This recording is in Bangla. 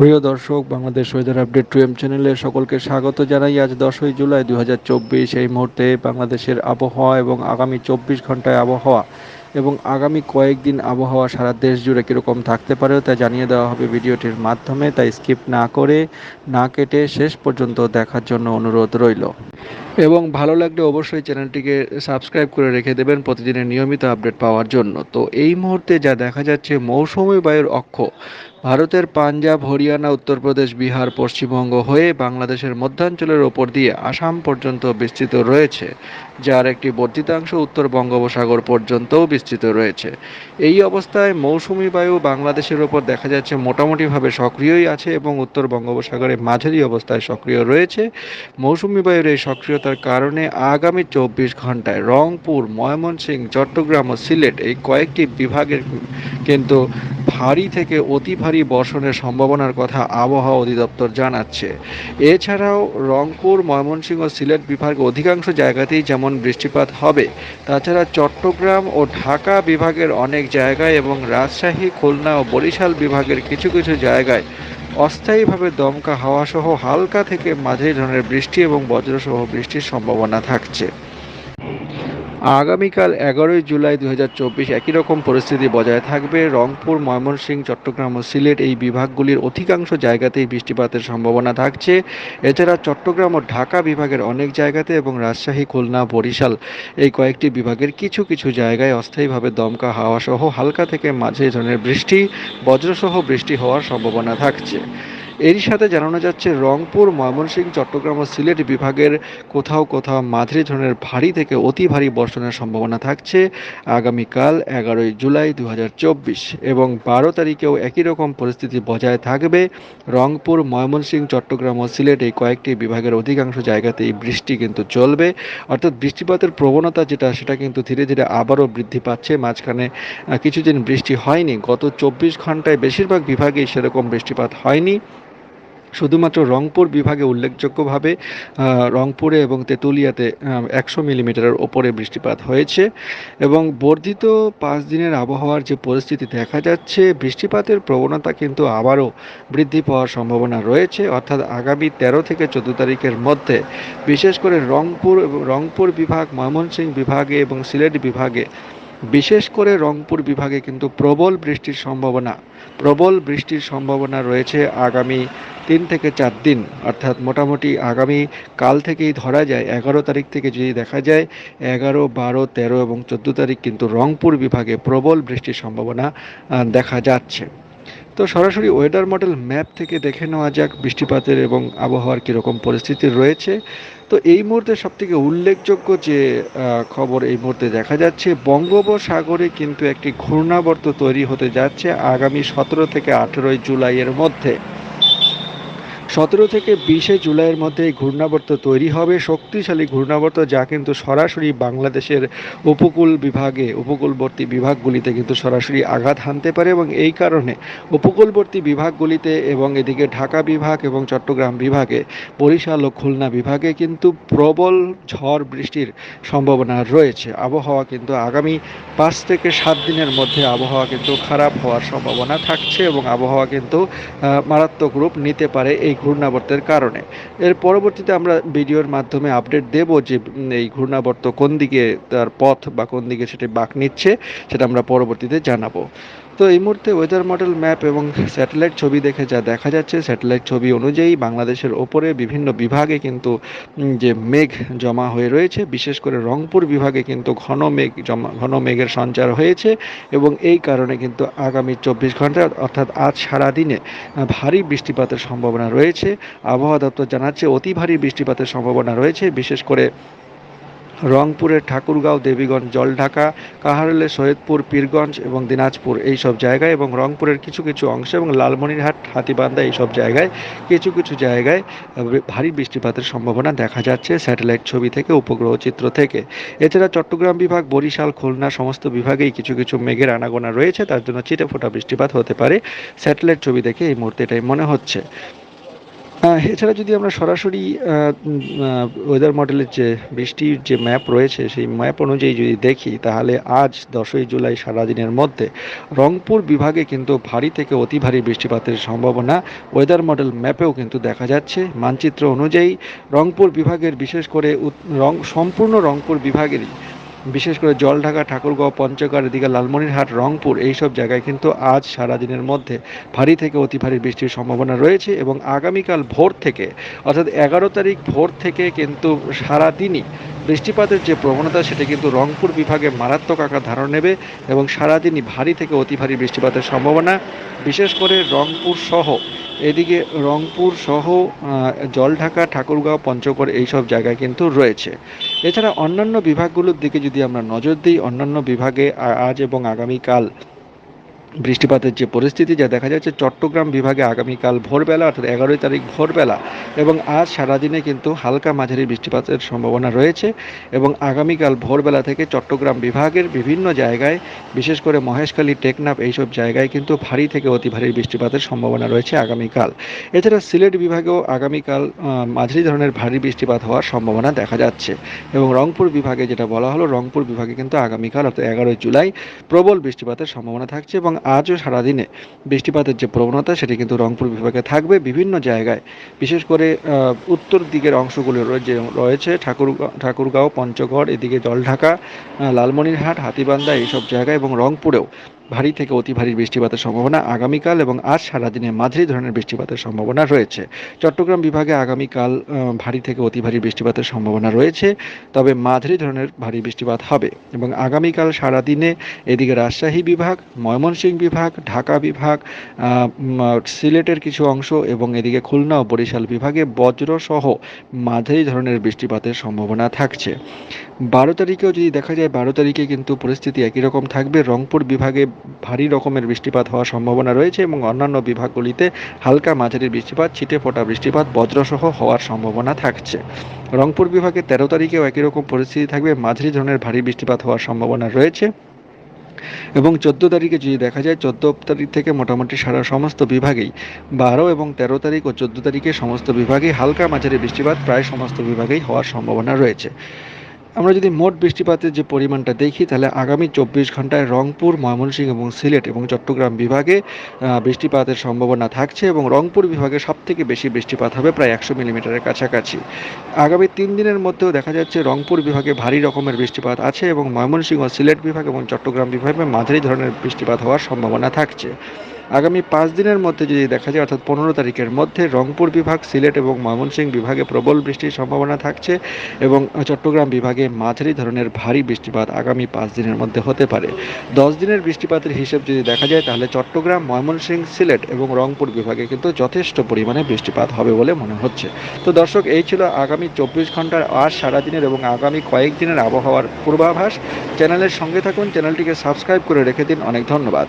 প্রিয় দর্শক, Bangladesh weather update two M চ্যানেলে সকলকে স্বাগত জানাই। আজ দশই জুলাই দু হাজার চব্বিশ, এই মুহূর্তে বাংলাদেশের আবহাওয়া এবং আগামী চব্বিশ ঘন্টায় আবহাওয়া এবং আগামী কয়েকদিন আবহাওয়া সারা দেশ জুড়ে কীরকম থাকতে পারে তা জানিয়ে দেওয়া হবে ভিডিওটির মাধ্যমে। তাই স্কিপ না করে, না কেটে শেষ পর্যন্ত দেখার জন্য অনুরোধ রইল। এবং ভালো লাগলে অবশ্যই চ্যানেলটিকে সাবস্ক্রাইব করে রেখে দেবেন প্রতিদিনের নিয়মিত আপডেট পাওয়ার জন্য। তো এই মুহূর্তে যা দেখা যাচ্ছে, মৌসুমি বায়ুর অক্ষ। ভারতের পাঞ্জাব, হরিয়ানা, উত্তরপ্রদেশ, বিহার, পশ্চিমবঙ্গ হয়ে বাংলাদেশের মধ্যাঞ্চলের ওপর দিয়ে আসাম পর্যন্ত বিস্তৃত রয়েছে। যার একটি বর্ধিতাংশ উত্তর বঙ্গোপসাগর পর্যন্তও বিস্তৃত রয়েছে। এই অবস্থায় মৌসুমি বায়ু বাংলাদেশের ওপর দেখা যাচ্ছে মোটামুটিভাবে সক্রিয়ই আছে এবং উত্তর বঙ্গোপসাগরে মাঝারি অবস্থায় সক্রিয় রয়েছে। মৌসুমি বায়ুর এই সক্রিয়তার কারণে আগামী চব্বিশ ঘন্টায় রংপুর, ময়মনসিংহ, চট্টগ্রাম ও সিলেট এই কয়েকটি বিভাগের কিন্তু ভারী থেকে অতি ভারী বর্ষণের সম্ভাবনার কথা আবহাওয়া অধিদপ্তর জানাচ্ছে। এছাড়াও রংপুর, ময়মনসিংহ সিলেট বিভাগের অধিকাংশ জায়গাতেই যেমন বৃষ্টিপাত হবে? তাছাড়া চট্টগ্রাম ও ঢাকা বিভাগের অনেক জায়গায় এবং রাজশাহী, খুলনা ও বরিশাল বিভাগের কিছু কিছু জায়গায় অস্থায়ীভাবে দমকা হাওয়াসহ হালকা থেকে মাঝারি ধরনের বৃষ্টি এবং বজ্রসহ বৃষ্টির সম্ভাবনা থাকছে। আগামীকাল এগারোই জুলাই দু হাজার চব্বিশ একই রকম পরিস্থিতি বজায় থাকবে। রংপুর, ময়মনসিংহ, চট্টগ্রাম ও সিলেট এই বিভাগগুলির অধিকাংশ জায়গাতেই বৃষ্টিপাতের সম্ভাবনা থাকছে। এছাড়া চট্টগ্রাম ও ঢাকা বিভাগের অনেক জায়গাতে এবং রাজশাহী, খুলনা, বরিশাল এই কয়েকটি বিভাগের কিছু কিছু জায়গায় অস্থায়ীভাবে দমকা হাওয়া সহ হালকা থেকে মাঝে ধরনের বৃষ্টি, বজ্রসহ বৃষ্টি হওয়ার সম্ভাবনা থাকছে। এরই সাথে জানানো যাচ্ছে, রংপুর, ময়মনসিংহ, চট্টগ্রাম ও সিলেট বিভাগের কোথাও কোথাও মাঝারি ধরনের ভারী থেকে অতি ভারী বর্ষণের সম্ভাবনা থাকছে আগামীকাল এগারোই জুলাই দু হাজার চব্বিশ এবং বারো তারিখেও একই রকম পরিস্থিতি বজায় থাকবে। রংপুর, ময়মনসিংহ, চট্টগ্রাম ও সিলেট এই কয়েকটি বিভাগের অধিকাংশ জায়গাতেই বৃষ্টি কিন্তু চলবে। অর্থাৎ বৃষ্টিপাতের প্রবণতা যেটা, সেটা কিন্তু ধীরে ধীরে আবারও বৃদ্ধি পাচ্ছে। মাঝখানে কিছুদিন বৃষ্টি হয়নি। গত চব্বিশ ঘন্টায় বেশিরভাগ বিভাগেই সেরকম বৃষ্টিপাত হয়নি। শুধুমাত্র রংপুর বিভাগে উল্লেখযোগ্যভাবে রংপুরে এবং তেঁতুলিয়াতে একশো মিলিমিটারের ওপরে বৃষ্টিপাত হয়েছে এবং বর্ধিত পাঁচ দিনের আবহাওয়ার যে পরিস্থিতি দেখা যাচ্ছে, বৃষ্টিপাতের প্রবণতা কিন্তু আবারও বৃদ্ধি পাওয়ার সম্ভাবনা রয়েছে। অর্থাৎ আগামী তেরো থেকে চোদ্দ তারিখের মধ্যে বিশেষ করে রংপুর রংপুর বিভাগ, ময়মনসিংহ বিভাগে এবং সিলেট বিভাগে, বিশেষ করে রংপুর বিভাগে কিন্তু প্রবল বৃষ্টির সম্ভাবনা প্রবল বৃষ্টির সম্ভাবনা রয়েছে আগামী তিন থেকে চার দিন। অর্থাৎ মোটামুটি আগামী কাল থেকেই ধরা যায়, এগারো তারিখ থেকে যদি দেখা যায়, এগারো, বারো, তেরো এবং চোদ্দ তারিখ কিন্তু রংপুর বিভাগে প্রবল বৃষ্টির সম্ভাবনা দেখা যাচ্ছে। তো সরাসরি ওয়েদার মডেল ম্যাপ থেকে দেখে নেওয়া যাক বৃষ্টিপাতের এবং আবহাওয়ার কীরকম পরিস্থিতি রয়েছে। তো এই মুহূর্তে সবথেকে উল্লেখযোগ্য যে খবর এই মুহূর্তে দেখা যাচ্ছে, বঙ্গোপসাগরে কিন্তু একটি ঘূর্ণাবর্ত তৈরি হতে যাচ্ছে আগামী সতেরো থেকে আঠেরোই জুলাইয়ের মধ্যে। সতেরো থেকে বিশে জুলাইয়ের মধ্যে এই ঘূর্ণাবর্ত তৈরি হবে। শক্তিশালী ঘূর্ণাবর্ত যা কিন্তু সরাসরি বাংলাদেশের উপকূল বিভাগে, উপকূলবর্তী বিভাগগুলিতে কিন্তু সরাসরি আঘাত হানতে পারে এবং এই কারণে উপকূলবর্তী বিভাগগুলিতে এবং এদিকে ঢাকা বিভাগ এবং চট্টগ্রাম বিভাগে, বরিশাল ও খুলনা বিভাগে কিন্তু প্রবল ঝড় বৃষ্টির সম্ভাবনা রয়েছে। আবহাওয়া কিন্তু আগামী পাঁচ থেকে সাত দিনের মধ্যে আবহাওয়া কিন্তু খারাপ হওয়ার সম্ভাবনা থাকছে এবং আবহাওয়া কিন্তু মারাত্মক রূপ নিতে পারে এই ঘূর্ণাবর্তের কারণে। এর পরবর্তীতে আমরা ভিডিওর মাধ্যমে আপডেট দেব যে এই ঘূর্ণাবর্ত কোন দিকে তার পথ বা কোন দিকে সেটি বাঁক নিচ্ছে, সেটা আমরা পরবর্তীতে জানাব। তো এই মুহূর্তে ওয়েদার মডেল ম্যাপ এবং স্যাটেলাইট ছবি দেখে যা দেখা যাচ্ছে স্যাটেলাইট ছবি অনুযায়ী বাংলাদেশের ওপরে বিভিন্ন বিভাগে কিন্তু যে মেঘ জমা হয়ে রয়েছে, বিশেষ করে রংপুর বিভাগে কিন্তু ঘন মেঘ জমা, ঘন মেঘের সঞ্চার হয়েছে এবং এই কারণে কিন্তু আগামী চব্বিশ ঘণ্টা অর্থাৎ আজ সারা দিনে ভারী বৃষ্টিপাতের সম্ভাবনা রয়েছে। আবহাওয়া দপ্তর জানাচ্ছে, অতি ভারী বৃষ্টিপাতের সম্ভাবনা রয়েছে, বিশেষ করে রংপুরের ঠাকুরগাঁও, দেবীগঞ্জ, জলঢাকা, কাহারলে, সৈয়দপুর, পীরগঞ্জ এবং দিনাজপুর। এই সব জায়গায় এবং রংপুরের কিছু কিছু অংশ এবং লালমনিরহাট, হাতিবান্ধা এই সব জায়গায় কিছু কিছু জায়গায় ভারী বৃষ্টিপাতের সম্ভাবনা দেখা যাচ্ছে স্যাটেলাইট ছবি থেকে, উপগ্রহ চিত্র থেকে। এছাড়া চট্টগ্রাম বিভাগ, বরিশাল, খুলনা সমস্ত বিভাগেই কিছু কিছু মেঘের আনাগোনা রয়েছে। তার জন্য চিটে ফোটা বৃষ্টিপাত হতে পারে। স্যাটেলাইট ছবি দেখে এই মুহূর্তে এটাই মনে হচ্ছে। এছাড়া যদি আমরা সরাসরি ওয়েদার মডেলের যে বৃষ্টির যে ম্যাপ রয়েছে, সেই ম্যাপ অনুযায়ী যদি দেখি, তাহলে আজ দশই জুলাই সারাদিনের মধ্যে রংপুর বিভাগে কিন্তু ভারী থেকে অতি ভারী বৃষ্টিপাতের সম্ভাবনা ওয়েদার মডেল ম্যাপেও কিন্তু দেখা যাচ্ছে। মানচিত্র অনুযায়ী রংপুর বিভাগের, বিশেষ করে রং, সম্পূর্ণ রংপুর বিভাগেরই বিশেষ করে জলঢাকা, ঠাকুরগাঁও, পঞ্চগড়, এদিকে লালমনিরহাট, রংপুর, এইসব জায়গায় কিন্তু আজ সারাদিনের মধ্যে ভারী থেকে অতি ভারী বৃষ্টির সম্ভাবনা রয়েছে এবং আগামীকাল ভোর থেকে, অর্থাৎ এগারো তারিখ ভোর থেকে কিন্তু সারাদিনই বৃষ্টিপাতের যে প্রবণতা, সেটা কিন্তু রংপুর বিভাগে মারাত্মক আকার ধারণ নেবে এবং সারাদিনই ভারী থেকে অতি ভারী বৃষ্টিপাতের সম্ভাবনা। বিশেষ করে রংপুর সহ, এদিকে রংপুর সহ জলঢাকা, ঠাকুরগাঁও, পঞ্চগড় এইসব জায়গায় কিন্তু রয়েছে। এছাড়া অন্যান্য বিভাগগুলোর দিকে যদি আমরা নজর দিই, অন্যান্য বিভাগে আজ এবং আগামীকাল বৃষ্টিপাতের যে পরিস্থিতি, যা দেখা যাচ্ছে চট্টগ্রাম বিভাগে আগামীকাল ভোরবেলা, অর্থাৎ এগারোই তারিখ ভোরবেলা এবং আজ সারাদিনে কিন্তু হালকা মাঝারি বৃষ্টিপাতের সম্ভাবনা রয়েছে এবং আগামীকাল ভোরবেলা থেকে চট্টগ্রাম বিভাগের বিভিন্ন জায়গায়, বিশেষ করে মহেশখালী, টেকনাফ এইসব জায়গায় কিন্তু ভারী থেকে অতি ভারী বৃষ্টিপাতের সম্ভাবনা রয়েছে আগামীকাল। এছাড়া সিলেট বিভাগেও আগামীকাল মাঝারি ধরনের ভারী বৃষ্টিপাত হওয়ার সম্ভাবনা দেখা যাচ্ছে এবং রংপুর বিভাগে যেটা বলা হলো, রংপুর বিভাগে কিন্তু আগামীকাল, অর্থাৎ এগারোই জুলাই, প্রবল বৃষ্টিপাতের সম্ভাবনা থাকছে এবং আজও সারাদিনে বৃষ্টিপাতের যে প্রবণতা, সেটি কিন্তু রংপুর বিভাগে থাকবে বিভিন্ন জায়গায়। বিশেষ করে উত্তর দিকের অংশগুলো যে রয়েছে, ঠাকুর ঠাকুরগাঁও, পঞ্চগড়, এদিকে জলঢাকা লালমনিরহাট, হাতিবান্ধা এইসব জায়গায় এবং রংপুরেও ভারী থেকে অতি ভারী বৃষ্টিপাতের সম্ভাবনা আগামীকাল এবং আজ সারাদিনে মাঝারি ধরনের বৃষ্টিপাতের সম্ভাবনা রয়েছে। চট্টগ্রাম বিভাগে আগামীকাল ভারী থেকে অতি ভারী বৃষ্টিপাতের সম্ভাবনা রয়েছে, তবে মাঝারি ধরনের ভারী বৃষ্টিপাত হবে এবং আগামীকাল সারাদিনে এদিকে রাজশাহী বিভাগ, ময়মনসিংহ বিভাগ, ঢাকা বিভাগ সিলেটের কিছু অংশ এবং এদিকে খুলনা ও বরিশাল বিভাগে বজ্রসহ মাঝারি ধরনের বৃষ্টিপাতের সম্ভাবনা থাকছে। বারো তারিখেও যদি দেখা যায়, বারো তারিখে কিন্তু পরিস্থিতি একই রকম থাকবে। রংপুর বিভাগে ভারী রকমের বৃষ্টিপাত হওয়ার সম্ভাবনা রয়েছে এবং অন্যান্য বিভাগগুলিতে হালকা মাঝারি বৃষ্টিপাত, ছিটে ফোটা বৃষ্টিপাত, বজ্রসহ হওয়ার সম্ভাবনা থাকছে। রংপুর বিভাগে তেরো তারিখেও একই রকম পরিস্থিতি থাকবে। মাঝারি ধরনের ভারী বৃষ্টিপাত হওয়ার সম্ভাবনা রয়েছে এবং চোদ্দ তারিখে যদি দেখা যায়, চোদ্দ তারিখ থেকে মোটামুটি সারা সমস্ত বিভাগেই বারো এবং তেরো তারিখ ও চোদ্দ তারিখে সমস্ত বিভাগেই হালকা মাঝারি বৃষ্টিপাত প্রায় সমস্ত বিভাগেই হওয়ার সম্ভাবনা রয়েছে। আমরা যদি মোট বৃষ্টিপাতের যে পরিমাণটা দেখি, তাহলে আগামী চব্বিশ ঘন্টায় রংপুর, ময়মনসিংহ এবং সিলেট এবং চট্টগ্রাম বিভাগে বৃষ্টিপাতের সম্ভাবনা থাকছে এবং রংপুর বিভাগে সবথেকে বেশি বৃষ্টিপাত হবে প্রায় একশো মিলিমিটারের কাছাকাছি। আগামী তিন দিনের মধ্যেও দেখা যাচ্ছে রংপুর বিভাগে ভারী রকমের বৃষ্টিপাত আছে এবং ময়মনসিংহ, সিলেট বিভাগ এবং চট্টগ্রাম বিভাগে মাঝারি ধরনের বৃষ্টিপাত হওয়ার সম্ভাবনা থাকছে। আগামী পাঁচ দিনের মধ্যে যদি দেখা যায়, অর্থাৎ পনেরো তারিখের মধ্যে রংপুর বিভাগ, সিলেট এবং ময়মনসিংহ বিভাগে প্রবল বৃষ্টির সম্ভাবনা থাকছে এবং চট্টগ্রাম বিভাগে মাঝারি ধরনের ভারী বৃষ্টিপাত আগামী পাঁচ দিনের মধ্যে হতে পারে। দশ দিনের বৃষ্টিপাতের হিসেব যদি দেখা যায়, তাহলে চট্টগ্রাম, ময়মনসিংহ, সিলেট এবং রংপুর বিভাগে কিন্তু যথেষ্ট পরিমাণে বৃষ্টিপাত হবে বলে মনে হচ্ছে। তো দর্শক, এই ছিল আগামী চব্বিশ ঘণ্টার আজ সারাদিনের এবং আগামী কয়েকদিনের আবহাওয়ার পূর্বাভাস। চ্যানেলের সঙ্গে থাকুন, চ্যানেলটিকে সাবস্ক্রাইব করে রেখে দিন। অনেক ধন্যবাদ।